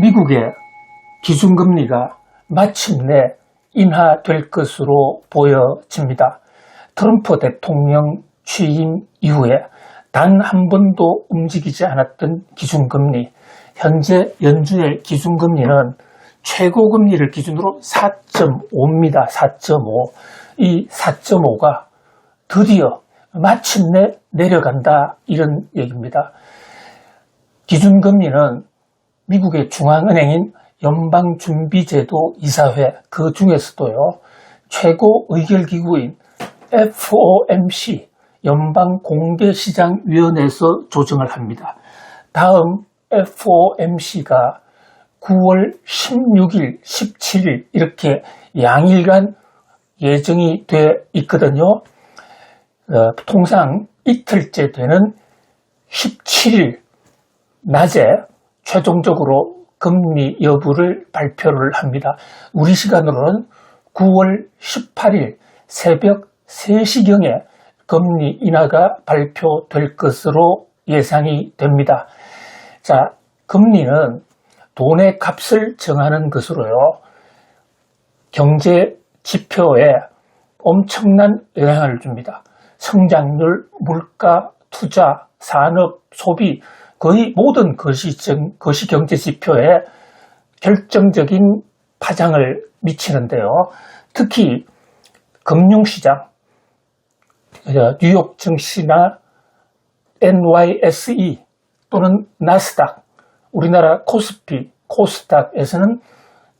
미국의 기준금리가 마침내 인하될 것으로 보여집니다. 트럼프 대통령 취임 이후에 단 한 번도 움직이지 않았던 기준금리, 현재 연준의 기준금리는 최고금리를 기준으로 4.5입니다. 4.5. 이 4.5가 드디어 마침내 내려간다. 이런 얘기입니다. 기준금리는 미국의 중앙은행인 연방준비제도 이사회 그 중에서도요 최고 의결기구인 FOMC 연방공개시장위원회에서 조정을 합니다. 다음 FOMC가 9월 16일, 17일 이렇게 양일간 예정이 돼 있거든요. 어, 통상 이틀째 되는 17일 낮에 최종적으로 금리 여부를 발표를 합니다. 우리 시간으로는 9월 18일 새벽 3시경에 금리 인하가 발표될 것으로 예상이 됩니다. 자, 금리는 돈의 값을 정하는 것으로요. 경제 지표에 엄청난 영향을 줍니다. 성장률, 물가, 투자, 산업, 소비, 거의 모든 정, 것이 경제 지표에 결정적인 파장을 미치는데요. 특히 금융시장, 뉴욕 증시나 NYSE 또는 나스닥, 우리나라 코스피, 코스닥에서는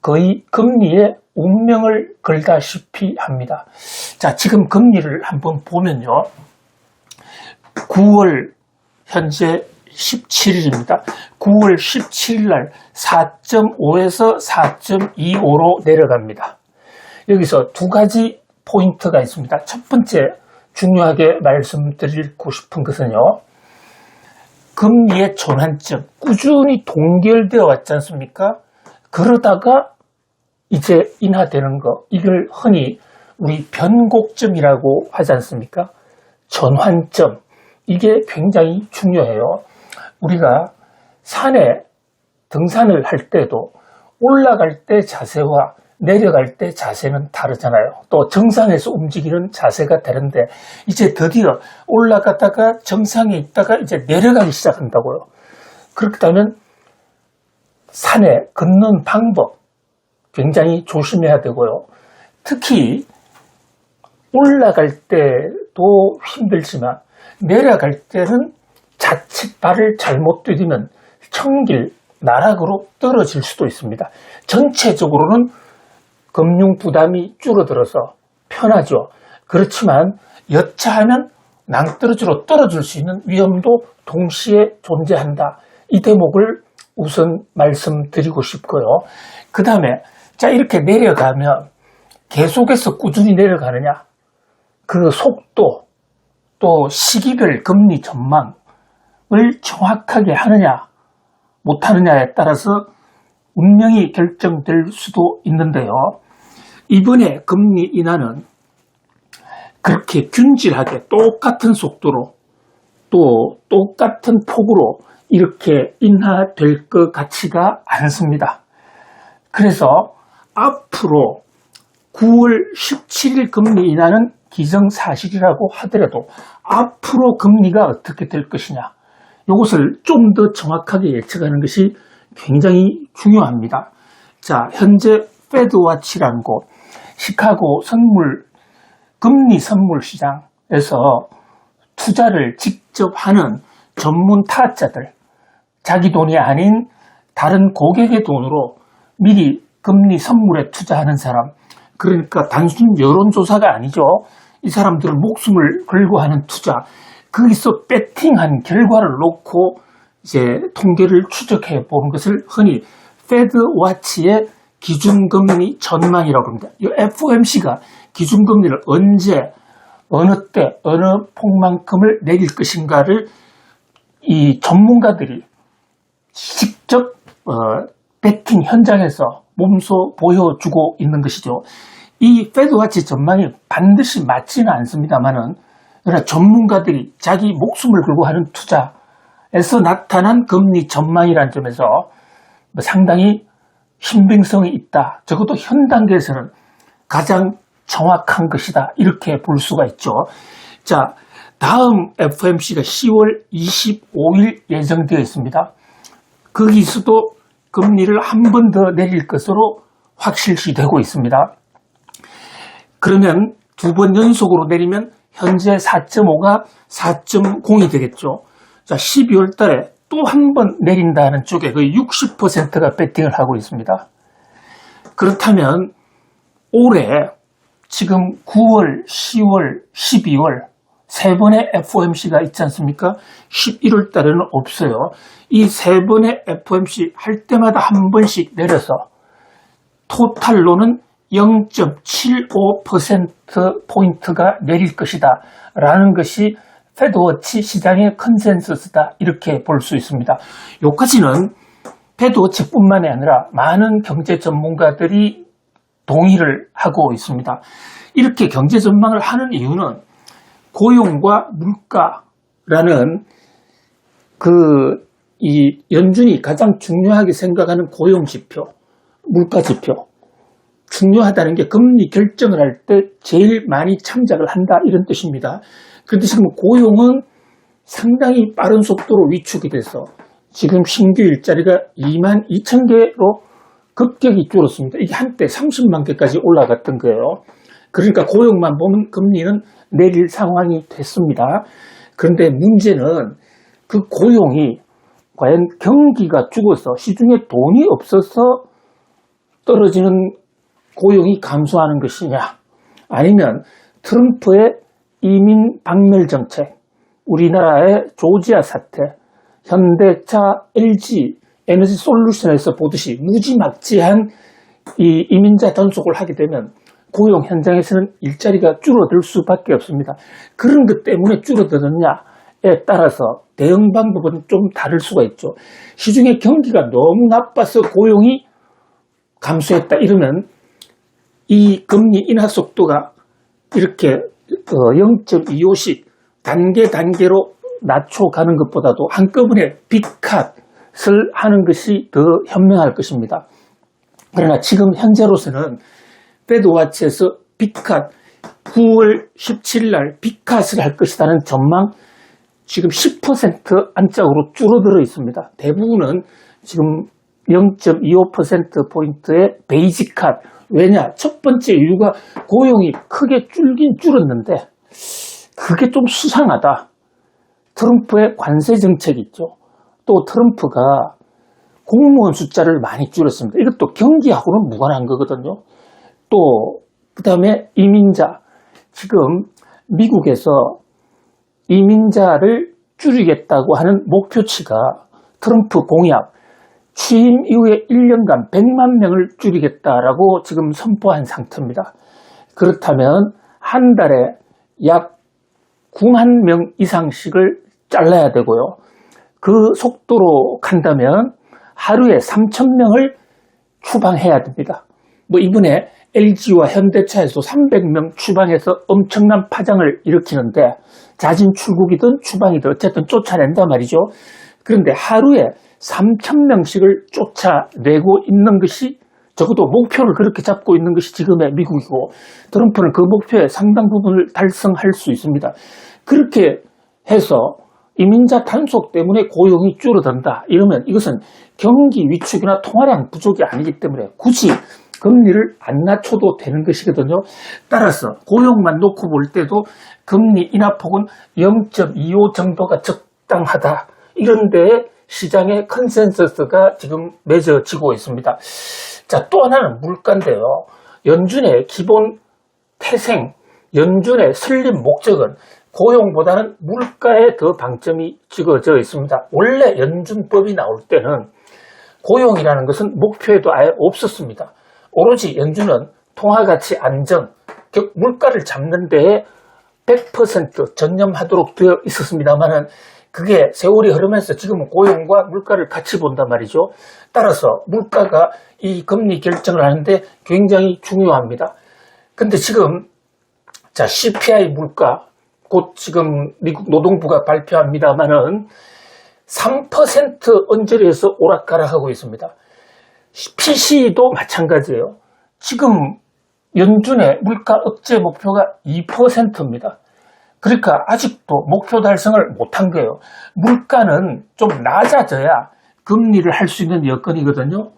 거의 금리에 운명을 걸다시피 합니다. 자, 지금 금리를 한번 보면요. 9월 현재 17일입니다. 9월 17일 날 4.5에서 4.25로 내려갑니다. 여기서 두 가지 포인트가 있습니다. 첫 번째 중요하게 말씀드리고 싶은 것은요. 금리의 전환점 꾸준히 동결되어 왔지 않습니까? 그러다가 이제 인하되는 거 이걸 흔히 우리 변곡점이라고 하지 않습니까? 전환점 이게 굉장히 중요해요. 우리가 산에 등산을 할 때도 올라갈 때 자세와 내려갈 때 자세는 다르잖아요. 또 정상에서 움직이는 자세가 다른데 이제 드디어 올라갔다가 정상에 있다가 이제 내려가기 시작한다고요. 그렇다면 산에 걷는 방법 굉장히 조심해야 되고요. 특히 올라갈 때도 힘들지만 내려갈 때는 자칫 발을 잘못 디디면 청길, 나락으로 떨어질 수도 있습니다. 전체적으로는 금융 부담이 줄어들어서 편하죠. 그렇지만 여차하면 낭떠러지로 떨어질 수 있는 위험도 동시에 존재한다. 이 대목을 우선 말씀드리고 싶고요. 그 다음에 자 이렇게 내려가면 계속해서 꾸준히 내려가느냐 그 속도 또 시기별 금리 전망 을 정확하게 하느냐 못하느냐에 따라서 운명이 결정될 수도 있는데요. 이번에 금리 인하는 그렇게 균질하게 똑같은 속도로 또 똑같은 폭으로 이렇게 인하될 것 같지가 않습니다. 그래서 앞으로 9월 17일 금리 인하는 기정사실이라고 하더라도 앞으로 금리가 어떻게 될 것이냐 이것을 좀 더 정확하게 예측하는 것이 굉장히 중요합니다. 자, 현재 페드와치라는 곳, 시카고 선물, 금리 선물 시장에서 투자를 직접 하는 전문 타짜들, 자기 돈이 아닌 다른 고객의 돈으로 미리 금리 선물에 투자하는 사람, 그러니까 단순 여론조사가 아니죠. 이 사람들은 목숨을 걸고 하는 투자, 거기서 배팅한 결과를 놓고 이제 통계를 추적해 보는 것을 흔히 페드 와치의 기준금리 전망이라고 합니다. 이 FOMC가 기준금리를 언제, 어느 때, 어느 폭만큼을 내릴 것인가를 이 전문가들이 직접 어, 배팅 현장에서 몸소 보여주고 있는 것이죠. 이 페드와치 전망이 반드시 맞지는 않습니다만은 그러나 전문가들이 자기 목숨을 걸고 하는 투자에서 나타난 금리 전망이라는 점에서 뭐 상당히 신빙성이 있다. 적어도 현 단계에서는 가장 정확한 것이다. 이렇게 볼 수가 있죠. 자, 다음 FOMC가 10월 25일 예정되어 있습니다. 거기서도 금리를 한 번 더 내릴 것으로 확실시 되고 있습니다. 그러면 두 번 연속으로 내리면 현재 4.5가 4.0이 되겠죠. 자, 12월 달에 또 한 번 내린다는 쪽에 거의 60%가 배팅을 하고 있습니다. 그렇다면 올해 지금 9월, 10월, 12월 세 번의 FOMC가 있지 않습니까? 11월 달에는 없어요. 이 세 번의 FOMC 할 때마다 한 번씩 내려서 토탈로는 0.75%포인트가 내릴 것이다. 라는 것이 페드워치 시장의 컨센서스다. 이렇게 볼 수 있습니다. 여기까지는 페드워치뿐만이 아니라 많은 경제 전문가들이 동의를 하고 있습니다. 이렇게 경제 전망을 하는 이유는 고용과 물가라는 그 이 연준이 가장 중요하게 생각하는 고용 지표, 물가 지표 중요하다는 게 금리 결정을 할 때 제일 많이 참작을 한다 이런 뜻입니다. 그런데 지금 고용은 상당히 빠른 속도로 위축이 돼서 지금 신규 일자리가 2만 2천 개로 급격히 줄었습니다. 이게 한때 30만 개까지 올라갔던 거예요. 그러니까 고용만 보면 금리는 내릴 상황이 됐습니다. 그런데 문제는 그 고용이 과연 경기가 죽어서 시중에 돈이 없어서 떨어지는 고용이 감소하는 것이냐 아니면 트럼프의 이민 박멸 정책, 우리나라의 조지아 사태, 현대차, LG, 에너지 솔루션에서 보듯이 무지막지한 이 이민자 단속을 하게 되면 고용 현장에서는 일자리가 줄어들 수밖에 없습니다. 그런 것 때문에 줄어드느냐에 따라서 대응 방법은 좀 다를 수가 있죠. 시중의 경기가 너무 나빠서 고용이 감소했다 이러면 이 금리 인하 속도가 이렇게 0.25씩 단계 단계로 낮춰가는 것보다도 한꺼번에 빅컷을 하는 것이 더 현명할 것입니다. 그러나 지금 현재로서는 페드와치에서 빅컷 9월 17일 날 빅컷을 할 것이라는 전망 지금 10% 안짝으로 줄어들어 있습니다. 대부분은 지금 0.25%포인트의 베이직 컷. 왜냐? 첫 번째 이유가 고용이 크게 줄긴 줄었는데 그게 좀 수상하다. 트럼프의 관세 정책이 있죠. 또 트럼프가 공무원 숫자를 많이 줄였습니다. 이것도 경기하고는 무관한 거거든요. 또, 그 다음에 이민자. 지금 미국에서 이민자를 줄이겠다고 하는 목표치가 트럼프 공약, 취임 이후에 1년간 100만 명을 줄이겠다라고 지금 선포한 상태입니다. 그렇다면 한 달에 약 9만 명 이상씩을 잘라야 되고요. 그 속도로 간다면 하루에 3천 명을 추방해야 됩니다. 뭐 이번에 LG와 현대차에서 300명 추방해서 엄청난 파장을 일으키는데 자진 출국이든 추방이든 어쨌든 쫓아낸단 말이죠. 그런데 하루에 3,000명씩을 쫓아내고 있는 것이 적어도 목표를 그렇게 잡고 있는 것이 지금의 미국이고 트럼프는 그 목표의 상당 부분을 달성할 수 있습니다. 그렇게 해서 이민자 단속 때문에 고용이 줄어든다. 이러면 이것은 경기 위축이나 통화량 부족이 아니기 때문에 굳이 금리를 안 낮춰도 되는 것이거든요. 따라서 고용만 놓고 볼 때도 금리 인하폭은 0.25 정도가 적당하다. 이런데 시장의 컨센서스가 지금 맺어지고 있습니다. 자, 또 하나는 물가인데요. 연준의 기본 태생, 연준의 설립 목적은 고용보다는 물가에 더 방점이 찍어져 있습니다. 원래 연준법이 나올 때는 고용이라는 것은 목표에도 아예 없었습니다. 오로지 연준은 통화가치 안정, 즉 물가를 잡는 데에 100% 전념하도록 되어 있었습니다만은 그게 세월이 흐르면서 지금은 고용과 물가를 같이 본단 말이죠. 따라서 물가가 이 금리 결정을 하는데 굉장히 중요합니다. 근데 지금 자 CPI 물가 곧 지금 미국 노동부가 발표합니다만은 3% 언저리에서 오락가락하고 있습니다. PC도 마찬가지예요. 지금 연준의 물가 억제 목표가 2%입니다. 그러니까 아직도 목표 달성을 못한 거예요. 물가는 좀 낮아져야 금리를 할 수 있는 여건이거든요.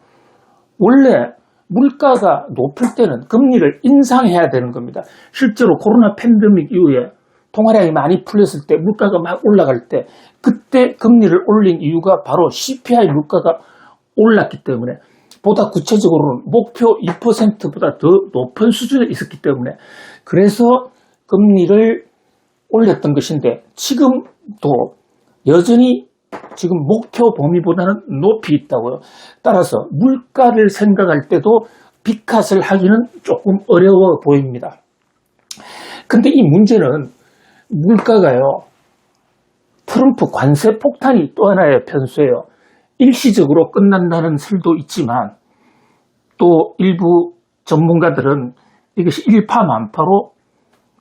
원래 물가가 높을 때는 금리를 인상해야 되는 겁니다. 실제로 코로나 팬데믹 이후에 통화량이 많이 풀렸을 때 물가가 막 올라갈 때 그때 금리를 올린 이유가 바로 CPI 물가가 올랐기 때문에 보다 구체적으로는 목표 2%보다 더 높은 수준에 있었기 때문에 그래서 금리를 올렸던 것인데 지금도 여전히 지금 목표 범위보다는 높이 있다고요. 따라서 물가를 생각할 때도 빅컷을 하기는 조금 어려워 보입니다. 근데 이 문제는 물가가요. 트럼프 관세 폭탄이 또 하나의 변수예요. 일시적으로 끝난다는 설도 있지만 또 일부 전문가들은 이것이 일파만파로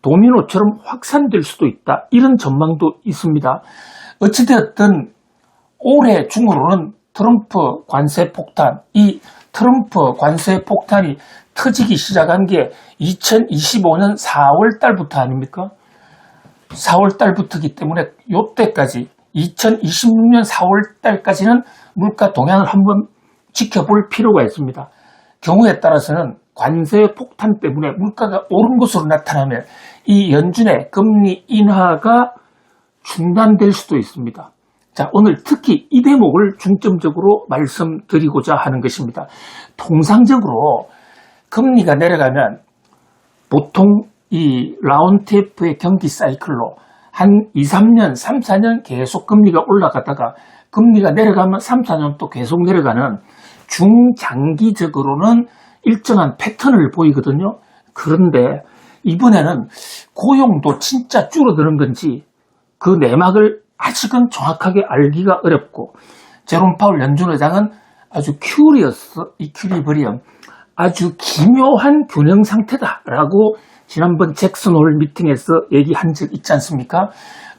도미노처럼 확산될 수도 있다. 이런 전망도 있습니다. 어찌되었든 올해 중으로는 트럼프 관세 폭탄, 이 트럼프 관세 폭탄이 터지기 시작한 게 2025년 4월 달부터 아닙니까? 4월 달부터기 때문에 요때까지 2026년 4월 달까지는 물가 동향을 한번 지켜볼 필요가 있습니다. 경우에 따라서는 관세 폭탄 때문에 물가가 오른 것으로 나타나면 이 연준의 금리 인하가 중단될 수도 있습니다. 자, 오늘 특히 이 대목을 중점적으로 말씀드리고자 하는 것입니다. 통상적으로 금리가 내려가면 보통 이 라운테프의 경기 사이클로 한 2, 3년, 3, 4년 계속 금리가 올라가다가 금리가 내려가면 3, 4년 또 계속 내려가는 중장기적으로는 일정한 패턴을 보이거든요. 그런데 이번에는 고용도 진짜 줄어드는 건지 그 내막을 아직은 정확하게 알기가 어렵고 제롬 파울 연준 의장은 아주 큐리어스, 이큐리버리엄 아주 기묘한 균형 상태다라고 지난번 잭슨 홀 미팅에서 얘기한 적 있지 않습니까?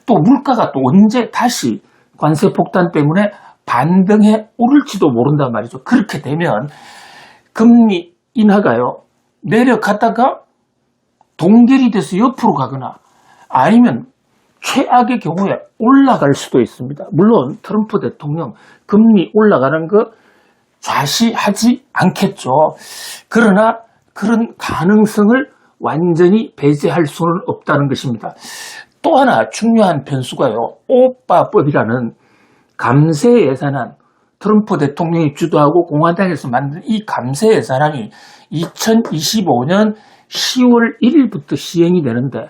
또 물가가 또 언제 다시 관세 폭탄 때문에 반등해 오를지도 모른단 말이죠. 그렇게 되면 금리 인하가요 내려갔다가 동결이 돼서 옆으로 가거나 아니면 최악의 경우에 올라갈 수도 있습니다. 물론 트럼프 대통령 금리 올라가는 거 좌시하지 않겠죠. 그러나 그런 가능성을 완전히 배제할 수는 없다는 것입니다. 또 하나 중요한 변수가요. 오빠법이라는 감세 예산안 트럼프 대통령이 주도하고 공화당에서 만든 이 감세 예산안이 2025년 10월 1일부터 시행이 되는데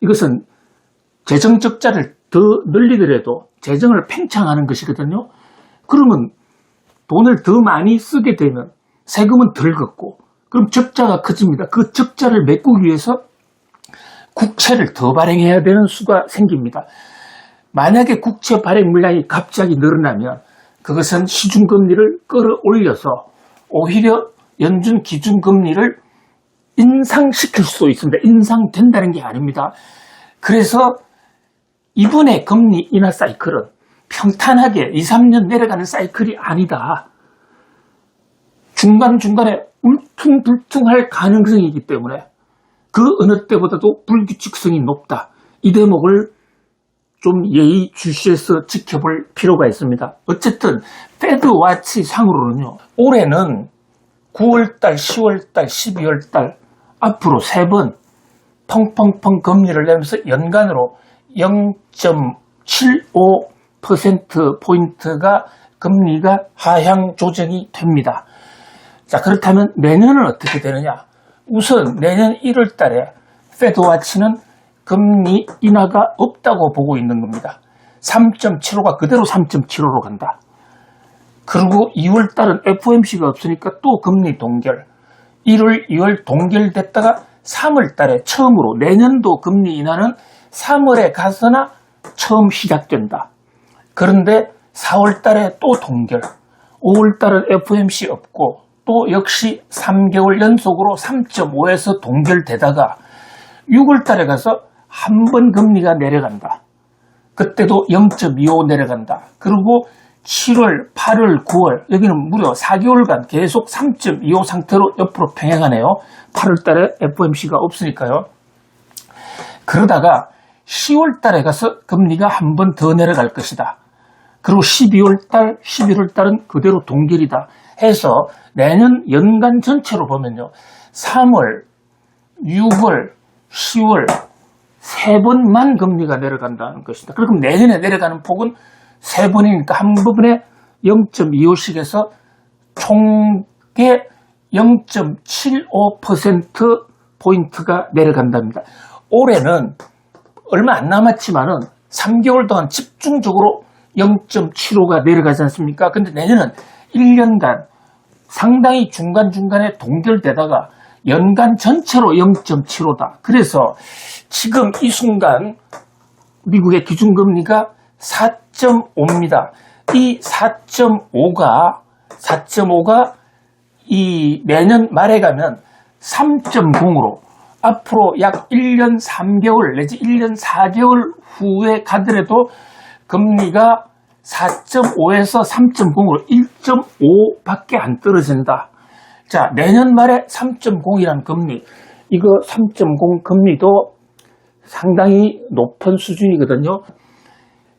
이것은 재정 적자를 더 늘리더라도 재정을 팽창하는 것이거든요. 그러면 돈을 더 많이 쓰게 되면 세금은 덜 걷고 그럼 적자가 커집니다. 그 적자를 메꾸기 위해서 국채를 더 발행해야 되는 수가 생깁니다. 만약에 국채 발행 물량이 갑자기 늘어나면 그것은 시중금리를 끌어올려서 오히려 연준 기준금리를 인상시킬 수도 있습니다. 인상된다는 게 아닙니다. 그래서 이번에 금리 인하 사이클은 평탄하게 2, 3년 내려가는 사이클이 아니다. 중간중간에 울퉁불퉁할 가능성이기 때문에 그 어느 때보다도 불규칙성이 높다. 이 대목을 좀 예의 주시해서 지켜볼 필요가 있습니다. 어쨌든 페드 와치 상으로는요. 올해는 9월달, 10월달, 12월달 앞으로 세 번 펑펑펑 금리를 내면서 연간으로 0.75%포인트가 금리가 하향 조정이 됩니다. 자, 그렇다면 내년은 어떻게 되느냐? 우선 내년 1월 달에 페드와치는 금리 인하가 없다고 보고 있는 겁니다. 3.75가 그대로 3.75로 간다. 그리고 2월 달은 FOMC가 없으니까 또 금리 동결. 1월, 2월 동결됐다가 3월 달에 처음으로 내년도 금리 인하는 3월에 가서나 처음 시작된다. 그런데 4월 달에 또 동결. 5월 달은 FOMC 없고 또 역시 3개월 연속으로 3.5에서 동결되다가 6월 달에 가서 한 번 금리가 내려간다. 그때도 0.25 내려간다. 그리고 7월, 8월, 9월 여기는 무려 4개월간 계속 3.25 상태로 옆으로 평행하네요. 8월 달에 FOMC가 없으니까요. 그러다가 10월 달에 가서 금리가 한 번 더 내려갈 것이다. 그리고 12월 달, 11월 달은 그대로 동결이다. 해서 내년 연간 전체로 보면요. 3월, 6월, 10월 세 번만 금리가 내려간다는 것이다. 그럼 내년에 내려가는 폭은 세 번이니까 한 번에 0.25씩에서 총계 0.75% 포인트가 내려간답니다. 올해는 얼마 안 남았지만은 3개월 동안 집중적으로 0.75가 내려가지 않습니까? 근데 내년은 1년간 상당히 중간중간에 동결되다가 연간 전체로 0.75다. 그래서 지금 이 순간 미국의 기준금리가 4.5입니다. 이 4.5가 4.5가 이 내년 말에 가면 3.0으로 앞으로 약 1년 3개월 내지 1년 4개월 후에 가더라도 금리가 4.5에서 3.0으로 1.5밖에 안 떨어진다. 자, 내년 말에 3.0이라는 금리, 이거 3.0 금리도 상당히 높은 수준이거든요.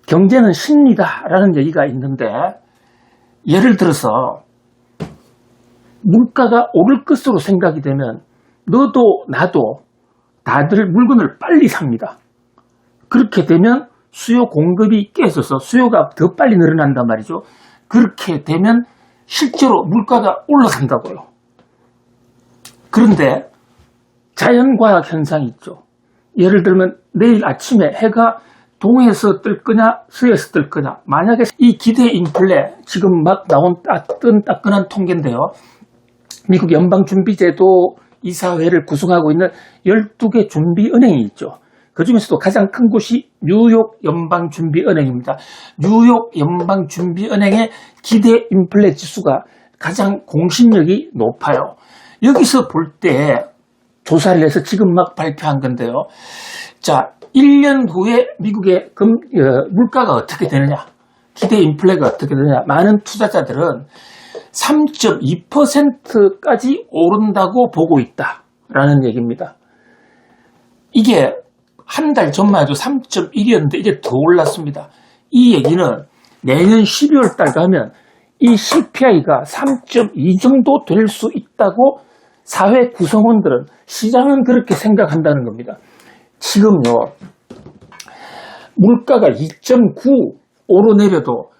경제는 심리다라는 얘기가 있는데, 예를 들어서 물가가 오를 것으로 생각이 되면 너도 나도 다들 물건을 빨리 삽니다. 그렇게 되면 수요 공급이 깨져서 수요가 더 빨리 늘어난단 말이죠. 그렇게 되면 실제로 물가가 올라간다고요. 그런데 자연과학 현상이 있죠. 예를 들면 내일 아침에 해가 동에서 뜰 거냐 서에서 뜰 거냐 만약에 이 기대 인플레 지금 막 나온 따끈 따끈한 통계인데요. 미국 연방준비제도 이사회를 구성하고 있는 12개 준비은행이 있죠. 그 중에서도 가장 큰 곳이 뉴욕 연방준비은행입니다. 뉴욕 연방준비은행의 기대 인플레 지수가 가장 공신력이 높아요. 여기서 볼 때 조사를 해서 지금 막 발표한 건데요. 자, 1년 후에 미국의 금, 어, 물가가 어떻게 되느냐, 기대 인플레가 어떻게 되느냐, 많은 투자자들은 3.2%까지 오른다고 보고 있다 라는 얘기입니다. 이게 한 달 전만 해도 3.1이었는데 이게 더 올랐습니다. 이 얘기는 내년 12월 달 가면 이 CPI가 3.2 정도 될 수 있다고 사회 구성원들은 시장은 그렇게 생각한다는 겁니다. 지금요 물가가 2.9 오르내려도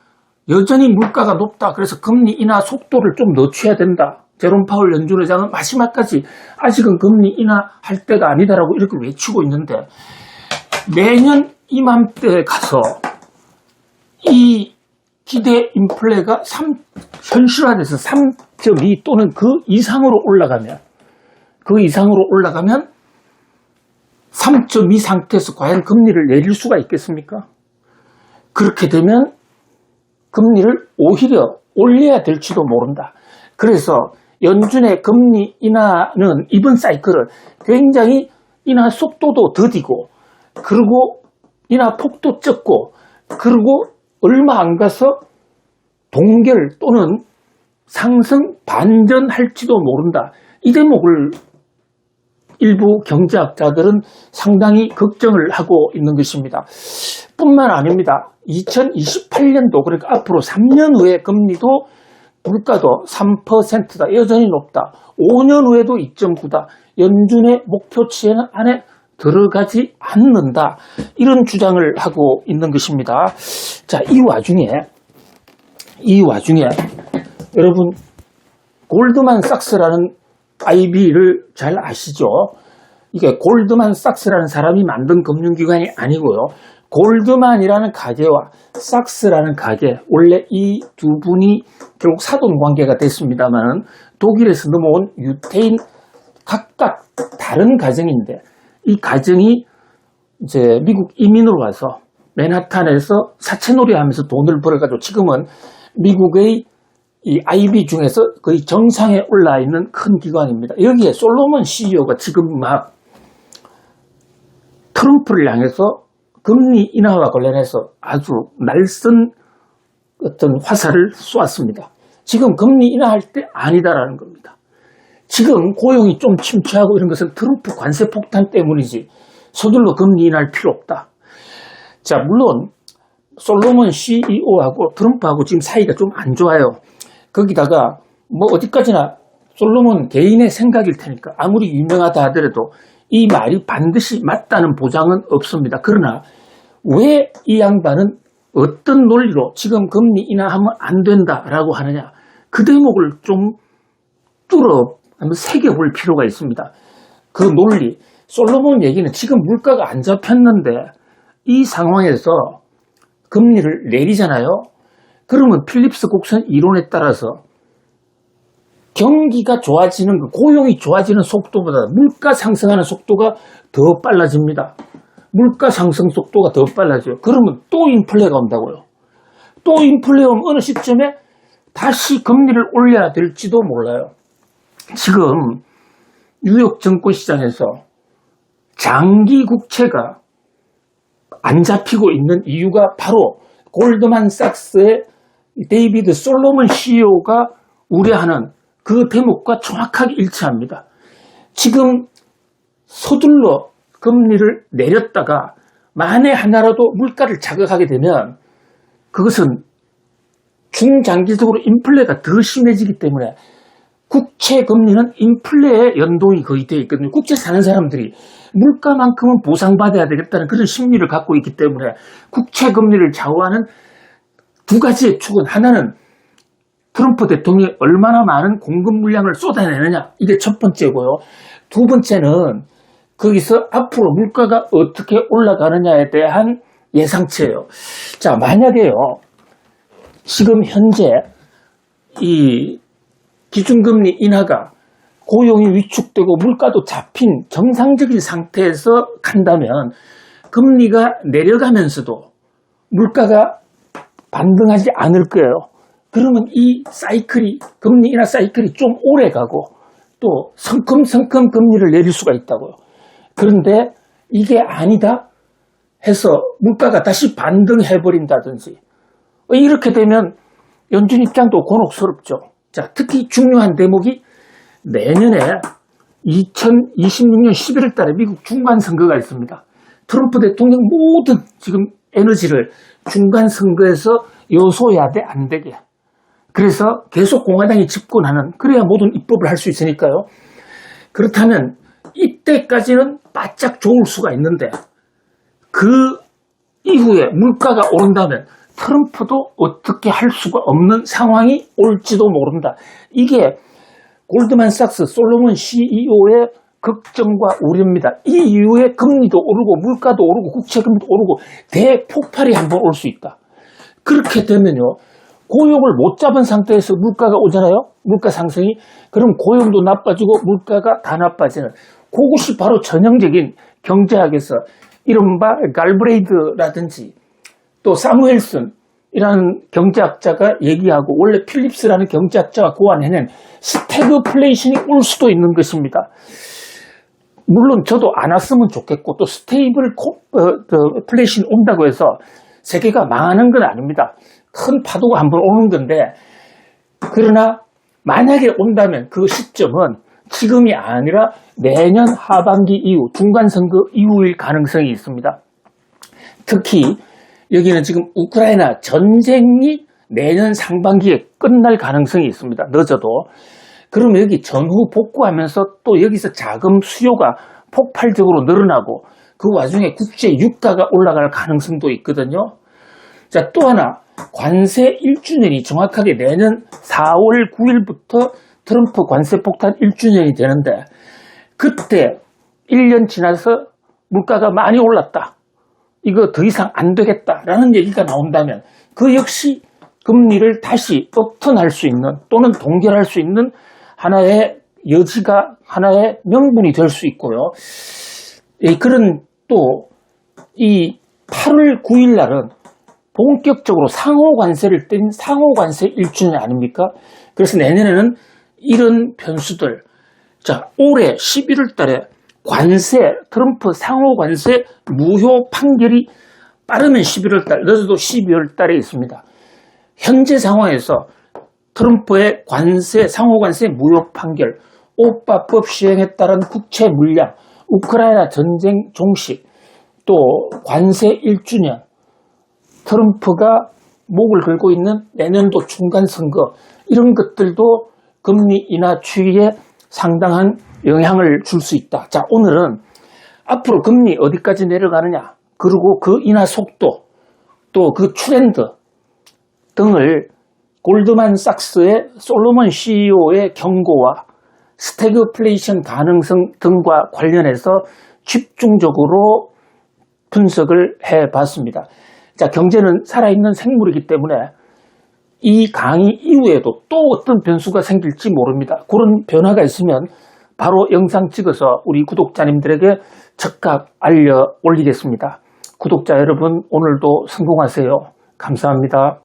여전히 물가가 높다. 그래서 금리 인하 속도를 좀 늦춰야 된다. 제롬 파월 연준 의장은 마지막까지 아직은 금리 인하할 때가 아니다라고 이렇게 외치고 있는데 내년 이맘때 가서 이 기대 인플레가 3, 현실화돼서 3.2 또는 그 이상으로 올라가면 그 이상으로 올라가면 3.2 상태에서 과연 금리를 내릴 수가 있겠습니까? 그렇게 되면 금리를 오히려 올려야 될지도 모른다. 그래서 연준의 금리 인하는 이번 사이클을 굉장히 인하 속도도 더디고 그리고 인하 폭도 적고 그리고 얼마 안 가서 동결 또는 상승 반전할지도 모른다. 이 대목을 일부 경제학자들은 상당히 걱정을 하고 있는 것입니다. 뿐만 아닙니다. 2028년도 그러니까 앞으로 3년 후에 금리도 물가도 3%다. 여전히 높다. 5년 후에도 2.9다. 연준의 목표치에 안에 들어가지 않는다. 이런 주장을 하고 있는 것입니다. 자, 이 와중에, 이 와중에, 여러분, 골드만 삭스라는 IB를 잘 아시죠? 이게 골드만 삭스라는 사람이 만든 금융기관이 아니고요. 골드만이라는 가게와 삭스라는 가게, 원래 이 두 분이 결국 사돈 관계가 됐습니다만 독일에서 넘어온 유태인 각각 다른 가정인데 이 가정이 이제 미국 이민으로 와서 맨하탄에서 사채놀이 하면서 돈을 벌어가지고 지금은 미국의 이 IB 중에서 거의 정상에 올라 있는 큰 기관입니다. 여기에 솔로몬 CEO가 지금 막 트럼프를 향해서 금리 인하와 관련해서 아주 날선 어떤 화살을 쏘았습니다. 지금 금리 인하할 때 아니다라는 겁니다. 지금 고용이 좀 침체하고 이런 것은 트럼프 관세 폭탄 때문이지 서둘러 금리 인하할 필요 없다. 자, 물론 솔로몬 CEO하고 트럼프하고 지금 사이가 좀 안 좋아요. 거기다가 뭐 어디까지나 솔로몬 개인의 생각일 테니까 아무리 유명하다 하더라도 이 말이 반드시 맞다는 보장은 없습니다. 그러나 왜 이 양반은 어떤 논리로 지금 금리 인하하면 안 된다라고 하느냐 그 대목을 좀 뚫어 한번 새겨볼 필요가 있습니다. 그 논리 솔로몬 얘기는 지금 물가가 안 잡혔는데 이 상황에서 금리를 내리잖아요. 그러면 필립스 곡선 이론에 따라서 경기가 좋아지는 거, 고용이 좋아지는 속도보다 물가 상승하는 속도가 더 빨라집니다. 물가 상승 속도가 더 빨라져요. 그러면 또 인플레가 온다고요. 또 인플레 오면 어느 시점에 다시 금리를 올려야 될지도 몰라요. 지금 뉴욕 증권 시장에서 장기 국채가 안 잡히고 있는 이유가 바로 골드만삭스의 데이비드 솔로몬 CEO가 우려하는 그 대목과 정확하게 일치합니다. 지금 서둘러 금리를 내렸다가 만에 하나라도 물가를 자극하게 되면 그것은 중장기적으로 인플레가 더 심해지기 때문에 국채 금리는 인플레에 연동이 거의 되어 있거든요. 국채 사는 사람들이 물가만큼은 보상받아야 되겠다는 그런 심리를 갖고 있기 때문에 국채 금리를 좌우하는 두 가지의 축은 하나는 트럼프 대통령이 얼마나 많은 공급 물량을 쏟아내느냐 이게 첫 번째고요. 두 번째는 거기서 앞으로 물가가 어떻게 올라가느냐에 대한 예상치예요. 자 만약에요 지금 현재 이 기준금리 인하가 고용이 위축되고 물가도 잡힌 정상적인 상태에서 간다면 금리가 내려가면서도 물가가 반등하지 않을 거예요. 그러면 이 사이클이 금리 인하 사이클이 좀 오래 가고 또 성큼성큼 금리를 내릴 수가 있다고요. 그런데 이게 아니다 해서 물가가 다시 반등해 버린다든지 이렇게 되면 연준 입장도 곤혹스럽죠. 자, 특히 중요한 대목이 내년에 2026년 11월 달에 미국 중간 선거가 있습니다. 트럼프 대통령 모든 지금 에너지를 중간 선거에서 요소해야 돼, 안 되게. 그래서 계속 공화당이 집권하는, 그래야 모든 입법을 할 수 있으니까요. 그렇다면 이때까지는 바짝 좋을 수가 있는데 그 이후에 물가가 오른다면 트럼프도 어떻게 할 수가 없는 상황이 올지도 모른다. 이게 골드만삭스 솔로몬 CEO의 걱정과 우려입니다. 이 이후에 금리도 오르고 물가도 오르고 국채금리도 오르고 대폭발이 한번 올 수 있다. 그렇게 되면요. 고용을 못 잡은 상태에서 물가가 오잖아요. 물가 상승이. 그럼 고용도 나빠지고 물가가 다 나빠지는 그것이 바로 전형적인 경제학에서 이른바 갈브레이드라든지 또 사무엘슨 이라는 경제학자가 얘기하고 원래 필립스라는 경제학자가 고안해낸 스태그플레이션이 올 수도 있는 것입니다. 물론 저도 안 왔으면 좋겠고 또 스테이블 어, 플레이션이 온다고 해서 세계가 망하는 건 아닙니다. 큰 파도가 한 번 오는 건데 그러나 만약에 온다면 그 시점은 지금이 아니라 내년 하반기 이후 중간 선거 이후일 가능성이 있습니다. 특히 여기는 지금 우크라이나 전쟁이 내년 상반기에 끝날 가능성이 있습니다. 늦어도. 그러면 여기 전후 복구하면서 또 여기서 자금 수요가 폭발적으로 늘어나고 그 와중에 국제 유가가 올라갈 가능성도 있거든요. 자, 또 하나 관세 1주년이 정확하게 내년 4월 9일부터 트럼프 관세 폭탄 1주년이 되는데 그때 1년 지나서 물가가 많이 올랐다. 이거 더 이상 안 되겠다라는 얘기가 나온다면 그 역시 금리를 다시 업턴할 수 있는 또는 동결할 수 있는 하나의 여지가 하나의 명분이 될 수 있고요. 예, 그런 또 이 8월 9일 날은 본격적으로 상호 관세를 뗀 상호 관세 1주년 아닙니까? 그래서 내년에는 이런 변수들 자 올해 11월 달에 관세, 트럼프 상호 관세 무효 판결이 빠르면 11월 달, 늦어도 12월 달에 있습니다. 현재 상황에서 트럼프의 관세, 상호관세 무효 판결, 오빠법 시행에 따른 국채 물량, 우크라이나 전쟁 종식, 또 관세 1주년, 트럼프가 목을 걸고 있는 내년도 중간 선거 이런 것들도 금리 인하 추이에 상당한 영향을 줄 수 있다. 자, 오늘은 앞으로 금리 어디까지 내려가느냐, 그리고 그 인하 속도, 또 그 트렌드 등을 골드만삭스의 솔로몬 CEO의 경고와 스태그플레이션 가능성 등과 관련해서 집중적으로 분석을 해 봤습니다. 자, 경제는 살아있는 생물이기 때문에 이 강의 이후에도 또 어떤 변수가 생길지 모릅니다. 그런 변화가 있으면 바로 영상 찍어서 우리 구독자님들에게 즉각 알려 올리겠습니다. 구독자 여러분, 오늘도 성공하세요. 감사합니다.